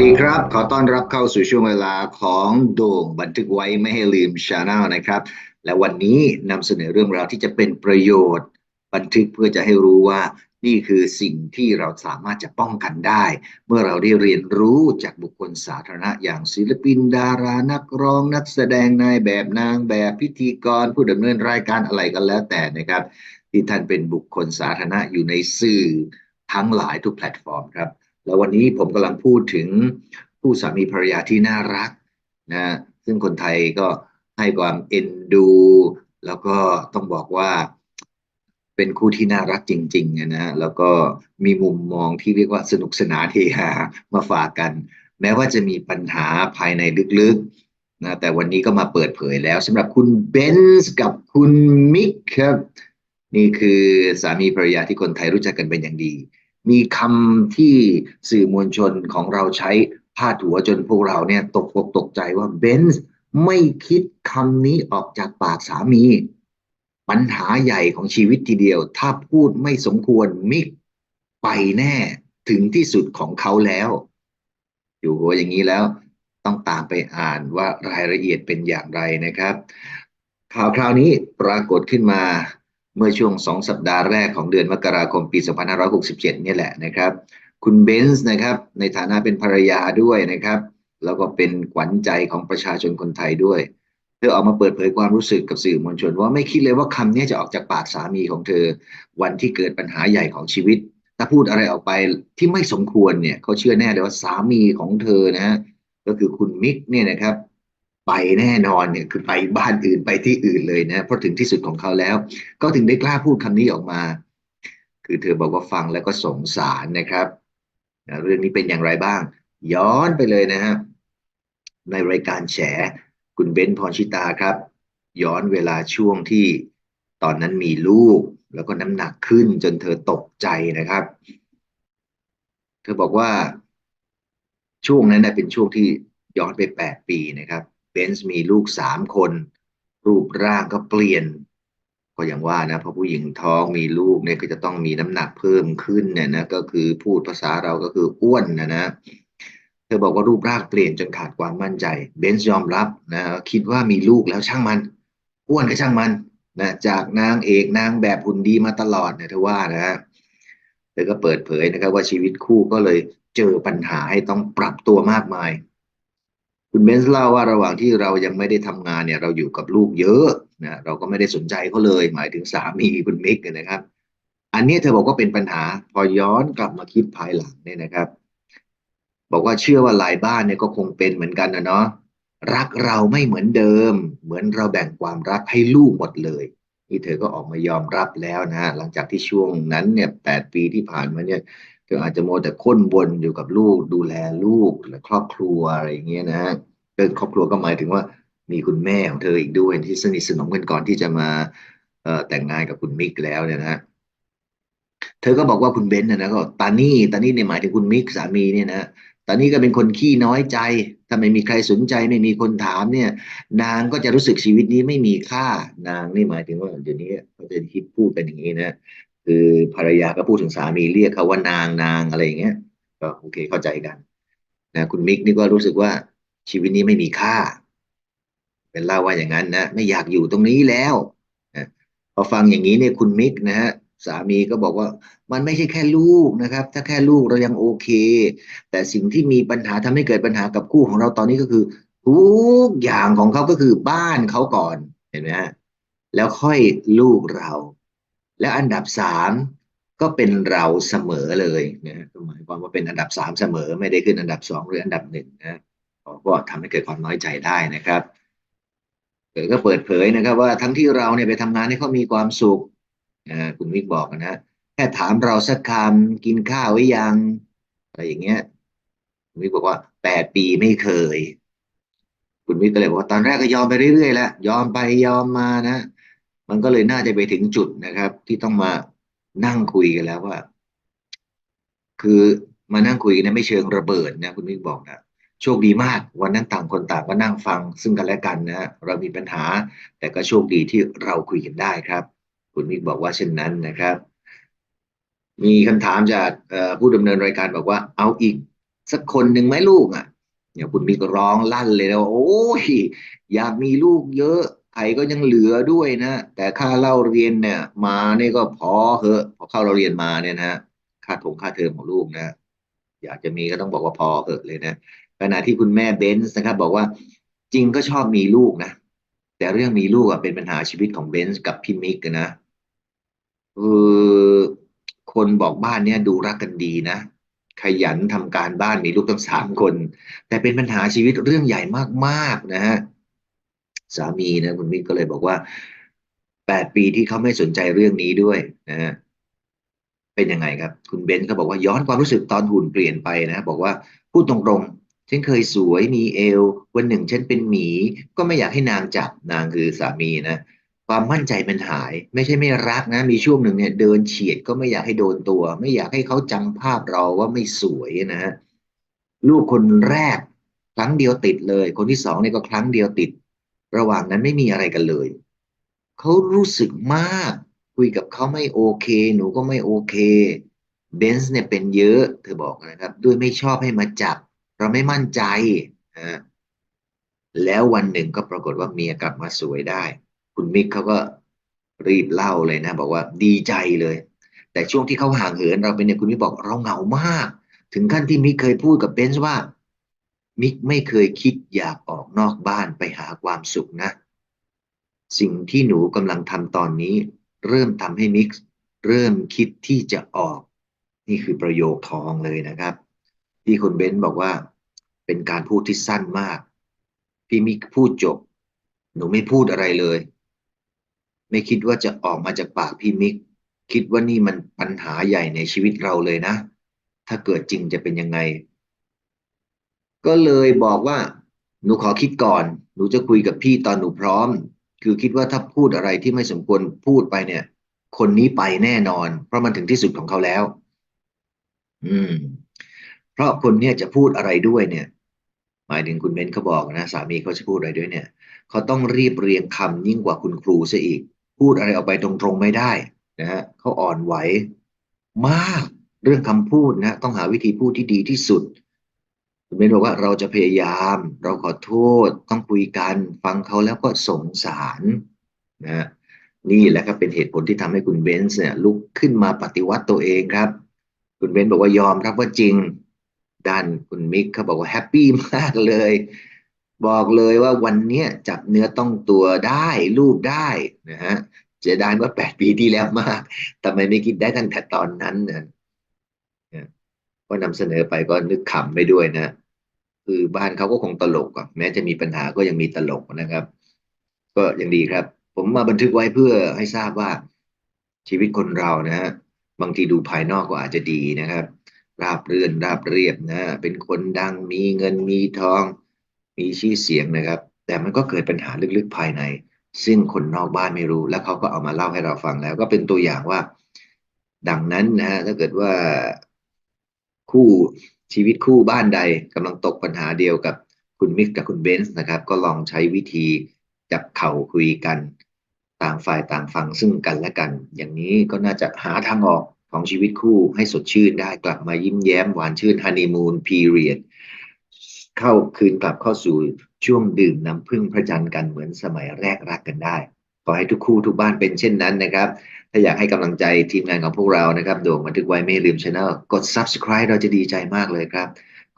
ดีครับ ขอต้อนรับเข้าสู่ช่วงเวลาของโด่งบันทึกไว้ไม่ให้ลืมชาแนลนะครับ และวันนี้นำเสนอเรื่องราวที่จะเป็นประโยชน์ บันทึกเพื่อจะให้รู้ว่านี่คือสิ่งที่เราสามารถจะป้องกันได้ เมื่อเราได้เรียนรู้จากบุคคลสาธารณะ อย่างศิลปินดารานักร้อง นักแสดงนายแบบนางแบบพิธีกร ผู้ดำเนินรายการอะไรกันแล้วแต่นะครับ ที่ท่านเป็นบุคคลสาธารณะอยู่ในสื่อทั้งหลายทุกแพลตฟอร์มครับ แล้ววันนี้ผมกำลังพูดถึงผู้สามีภรรยาที่น่ารักนะซึ่งคนไทยก็ให้ความเอ็นดู แล้วก็ต้องบอกว่าเป็นคู่ที่น่ารักจริงๆนะแล้วก็มีมุมมองที่เรียกว่าสนุกสนานเฮฮามาฝากกัน แม้ว่าจะมีปัญหาภายในลึกๆนะแต่วันนี้ก็มาเปิดเผยแล้วสำหรับคุณเบนซ์กับคุณมิกครับ นี่คือสามีภรรยาที่คนไทยรู้จักกันเป็นอย่างดี มีคำที่สื่อมวลชนของเราใช้พาดหัวจนพวกเราเนี่ยตกอกตกใจว่าเบนซ์ไม่คิดคำนี้ออกจากปากสามี ปัญหาใหญ่ของชีวิตทีเดียว ถ้าพูดไม่สมควรมิกไปแน่ถึงที่สุดของเขาแล้ว อยู่หัวอย่างนี้แล้วต้องตามไปอ่านว่ารายละเอียดเป็นอย่างไรนะครับ ข่าวคราวนี้ปรากฏขึ้นมา เมื่อช่วงสองสัปดาห์แรกของเดือนมกราคมปี 2567 นี่แหละนะครับ คุณเบนซ์นะครับ ในฐานะเป็นภรรยาด้วยนะครับ แล้วก็เป็นขวัญใจของประชาชนคนไทยด้วย เธอออกมาเปิดเผยความรู้สึกกับสื่อมวลชน ว่าไม่คิดเลยว่าคำนี้จะออกจากปากสามีของเธอ วันที่เกิดปัญหาใหญ่ของชีวิต ถ้าพูดอะไรออกไปที่ไม่สมควรเนี่ยเขาเชื่อแน่เลยว่าสามีของเธอนะฮะก็คือคุณมิกเนี่ยนะครับ ไปแน่นอนเนี่ยคือไปบ้านอื่นไปที่อื่นเลยนะเพราะถึงที่สุดของเขาแล้ว ก็ถึงได้กล้าพูดคำนี้ออกมา คือเธอบอกว่าฟังแล้วก็สงสารนะครับ เรื่องนี้เป็นอย่างไรบ้าง ย้อนไปเลยนะฮะในรายการแฉคุณเบนพรชิตาครับ ย้อนเวลาช่วงที่ตอนนั้นมีลูก แล้วก็น้ำหนักขึ้นจนเธอตกใจนะครับ เธอบอกว่าช่วงนั้นเป็นช่วงที่ย้อนไปแปดปีนะครับ เบนซ์มีลูกสามคน รูปร่างก็เปลี่ยน ก็อย่างว่านะพอผู้หญิงท้องมีลูกเนี่ยก็จะต้องมีน้ำหนักเพิ่มขึ้นเนี่ยนะก็คือพูดภาษาเราก็คืออ้วนนะนะเธอบอกว่ารูปร่างเปลี่ยนจนขาดความมั่นใจ เบนซ์ยอมรับนะคิดว่ามีลูกแล้วช่างมันอ้วนก็ช่างมันนะจากนางเอกนางแบบหุ่นดีมาตลอดเนี่ยเธอว่านะฮะเธอก็เปิดเผยนะครับว่าชีวิตคู่ก็เลยเจอปัญหาให้ต้องปรับตัวมากมาย คุณเบนซ์เล่าว่าระหว่างที่เรายังไม่ได้ทำงานเนี่ย เราอยู่กับลูกเยอะนะเราก็ไม่ได้สนใจเขาเลย หมายถึงสามีคุณมิกนะครับ อันนี้เธอบอกว่าเป็นปัญหา พอย้อนกลับมาคิดภายหลังเนี่ยนะครับ บอกว่าเชื่อว่าหลายบ้านเนี่ยก็คงเป็นเหมือนกันนะเนาะรักเราไม่เหมือนเดิม เหมือนเราแบ่งความรักให้ลูกหมดเลย นี่เธอก็ออกมายอมรับแล้วนะหลังจากที่ช่วงนั้นเนี่ยแปดปีที่ผ่านมาเนี่ยเธออาจจะโมแต่ค้นบนอยู่กับลูกดูแลลูกและครอบครัวอะไรอย่างเงี้ยนะเป็นครอบครัวก็หมายถึงว่ามีคุณแม่ของเธออีกด้วยที่สนิทสนมกันก่อนที่จะมาแต่งงานกับคุณมิกแล้วเนี่ยนะเธอก็บอกว่าคุณเบนซ์นะนะก็ตานี่ตานี่เนี่ยหมายถึงคุณมิกสามีเนี่ยนะ ตานี่ก็เป็นคนขี้น้อยใจถ้าไม่มีใครสนใจไม่มีคนถามเนี่ย นางก็จะรู้สึกชีวิตนี้ไม่มีค่า นางนี่หมายถึงว่าเดี๋ยวนี้เขาจะคิดพูดกันอย่างนี้นะคือภรรยาก็พูดถึงสามีเรียกเขาว่านางนางอะไรอย่างเงี้ย ก็โอเคเข้าใจกันนะคุณมิกนี่ก็รู้สึกว่าชีวิตนี้ไม่มีค่า เป็นเล่าว่าอย่างนั้นนะไม่อยากอยู่ตรงนี้แล้วนะพอฟังอย่างนี้เนี่ยคุณมิกนะฮะ สามีก็บอกว่ามันไม่ใช่แค่ลูกนะครับ ถ้าแค่ลูกเรายังโอเค แต่สิ่งที่มีปัญหาทำให้เกิดปัญหากับคู่ของเราตอนนี้ก็คือ ทุกอย่างของเขาก็คือบ้านเขาก่อนเห็นไหมฮะแล้วค่อยลูกเรา แล้วอันดับสามก็เป็นเราเสมอเลยนะหมายความว่าเป็นอันดับสามเสมอไม่ได้ขึ้นอันดับสองหรืออันดับหนึ่งนะก็ทำให้เกิดความน้อยใจได้นะครับเกิดก็เปิดเผยนะครับ ว่าทั้งที่เราเนี่ยไปทำงานให้เขามีความสุข คุณวิกบอกนะแค่ถามเราสักคำกินข้าวไว้ยังอะไรอย่างเงี้ยคุณวิกบอกว่าแปดปีไม่เคย คุณวิกก็เลยบอกว่าตอนแรกก็ยอมไปเรื่อยๆแล้วยอมไปยอมมานะ มันก็เลยน่าจะไปถึงจุดนะครับ ที่ต้องมานั่งคุยกันแล้วว่า คือมานั่งคุยกันไม่เชิงระเบิดนะคุณวิกบอกนะโชคดีมากวันนั้นต่างคนต่างก็นั่งฟังซึ่งกันและกันนะเรามีปัญหา แต่ก็โชคดีที่เราคุยกันได้ครับ คุณมิกบอกว่าเช่นนั้นนะครับ มีคำถามจากผู้ดำเนินรายการบอกว่า เอาอีกสักคนหนึ่งไหมลูกอะเนี่ยคุณมิกร้องลั่นเลยนะว่าโอ้ยอยากมีลูกเยอะไข่ก็ยังเหลือด้วยนะ แต่ค่าเล่าเรียนเนี่ย มาเนี่ยก็พอเหอะพอเข้าเราเรียนมาเนี่ยนะค่าถงค่าเทอมของลูกนะอยากจะมีก็ต้องบอกว่าพอเหอะเลยนะขณะที่คุณแม่เบนซ์นะครับ บอกว่าจริงก็ชอบมีลูกนะ แต่เรื่องมีลูกอะเป็นปัญหาชีวิตของเบนซ์กับพี่มิกนะ เออคนบอกบ้านเนี่ยดูรักกันดีนะ ขยันทำการบ้านมีลูกทั้งสามคน แต่เป็นปัญหาชีวิตเรื่องใหญ่มากๆนะฮะสามีนะคุณมิกก็เลยบอกว่าแปดปีที่เขาไม่สนใจเรื่องนี้ด้วยนะฮะเป็นยังไงครับ คุณเบนซ์ก็บอกว่าย้อนความรู้สึกตอนหุ่นเปลี่ยนไปนะ บอกว่าพูดตรงๆฉันเคยสวยมีเอว วันหนึ่งฉันเป็นหมี ก็ไม่อยากให้นางจับนางคือสามีนะ ความมั่นใจมันหาย ไม่ใช่ไม่รักนะ มีช่วงหนึ่งเนี่ยเดินเฉียดก็ไม่อยากให้โดนตัว ไม่อยากให้เขาจำภาพเราว่าไม่สวยนะฮะลูกคนแรกครั้งเดียวติดเลย คนที่สองเนี่ยก็ครั้งเดียวติด ระหว่างนั้นไม่มีอะไรกันเลยเขารู้สึกมาก คุยกับเขาไม่โอเค หนูก็ไม่โอเคเบนซ์เนี่ยเป็นเยอะ เธอบอกนะครับ ด้วยไม่ชอบให้มาจับ เราไม่มั่นใจอ่าแล้ววันหนึ่งก็ปรากฏว่าเมียกลับมาสวยได้ คุณมิกเขาก็รีบเล่าเลยนะ บอกว่าดีใจเลย แต่ช่วงที่เขาห่างเหินเราเป็นเนี่ยคุณมิกบอกเราเหงามาก ถึงขั้นที่มิกเคยพูดกับเบนซ์ว่า มิกไม่เคยคิดอยากออกนอกบ้านไปหาความสุขนะ สิ่งที่หนูกำลังทำตอนนี้ เริ่มทำให้มิกเริ่มคิดที่จะออก นี่คือประโยคทองเลยนะครับ ที่คุณเบนซ์บอกว่า เป็นการพูดที่สั้นมาก พี่มิกพูดจบ หนูไม่พูดอะไรเลย ไม่คิดว่าจะออกมาจากปากพี่มิก คิดว่านี่มันปัญหาใหญ่ในชีวิตเราเลยนะ ถ้าเกิดจริงจะเป็นยังไง ก็เลยบอกว่า หนูขอคิดก่อน หนูจะคุยกับพี่ตอนหนูพร้อม คือคิดว่าถ้าพูดอะไรที่ไม่สมควรพูดไปเนี่ย คนนี้ไปแน่นอน เพราะมันถึงที่สุดของเขาแล้ว อืม เพราะคนเนี่ยจะพูดอะไรด้วยเนี่ยหมายถึงคุณเบนเขาบอกนะ สามีเขาจะพูดอะไรด้วยเนี่ย เขาต้องรีบเรียงคำยิ่งกว่าคุณครูซะอีก พูดอะไรออกไปตรงๆไม่ได้นะฮะเขาอ่อนไหวมากเรื่องคำพูดนะต้องหาวิธีพูดที่ดีที่สุดคุณเบนบอกว่าเราจะพยายาม เราขอโทษต้องคุยกันฟังเขาแล้วก็สงสารนะนี่แหละครับเป็นเหตุผลที่ทำให้คุณเบนซ์เนี่ยลุกขึ้นมาปฏิวัติตัวเองครับ คุณเบนซ์บอกว่ายอมรับว่าจริงด้านคุณมิกเขาบอกว่าแฮปปี้มากเลย บอกเลยว่าวันนี้จับเนื้อต้องตัวได้รูปได้นะฮะเจะได้เมื่อแปดปีที่แล้วมากทำไมไม่คิดได้ตั้งแต่ตอนนั้นนะก็นำเสนอไปก็นึกขำไปด้วยนะ คือบ้านเขาก็คงตลกอะแม้จะมีปัญหาก็ยังมีตลกนะครับ ก็ยังดีครับ ผมมาบันทึกไว้เพื่อให้ทราบว่าชีวิตคนเรานะฮะบางทีดูภายนอกก็อาจจะดีนะครับ ราบเรื่นราบเรียบนะ เป็นคนดังมีเงินมีทอง มีชื่อเสียงนะครับ แต่มันก็เกิดปัญหาลึกๆภายใน ซึ่งคนนอกบ้านไม่รู้ แล้วเขาก็เอามาเล่าให้เราฟังแล้ว ก็เป็นตัวอย่างว่า ดังนั้นนะฮะถ้าเกิดว่าคู่ชีวิตคู่บ้านใดกำลังตกปัญหาเดียวกับคุณมิกกับคุณเบนซ์นะครับ ก็ลองใช้วิธีจับเข่าคุยกัน ต่างฝ่ายต่างฟังซึ่งกันและกัน อย่างนี้ก็น่าจะหาทางออกของชีวิตคู่ให้สดชื่นได้กลับมายิ้มแย้มหวานชื่นฮันนีมูนพีเรียด เข้าคืนกลับเข้าสู่ช่วงดื่มน้ำพึ่งพระจันทร์กันเหมือนสมัยแรกรักกันได้ ขอให้ทุกคู่ทุกบ้านเป็นเช่นนั้นนะครับ ถ้าอยากให้กำลังใจทีมงานของพวกเรานะครับโด่งบันทึกไว้ไม่ลืมช anel กด subscribe เราจะดีใจมากเลยครับ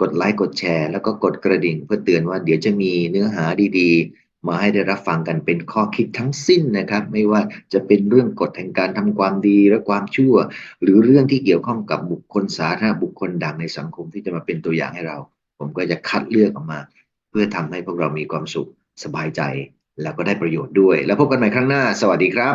กดไลค์กดแชร์ แล้วก็กดกระดิ่งเพื่อเตือนว่าเดี๋ยวจะมีเนื้อหาดีๆ มาให้ได้รับฟังกันเป็นข้อคิดทั้งสิ้นนะครับ ไม่ว่าจะเป็นเรื่องกฎแห่งการทำความดีและความชั่ว หรือเรื่องที่เกี่ยวข้องกับบุคคลสาธารณะบุคคลดังในสังคมที่จะมาเป็นตัวอย่างให้เรา ผมก็จะคัดเลือกออกมา เพื่อทำให้พวกเรามีความสุขสบายใจ แล้วก็ได้ประโยชน์ด้วย แล้วพบกันใหม่ครั้งหน้า สวัสดีครับ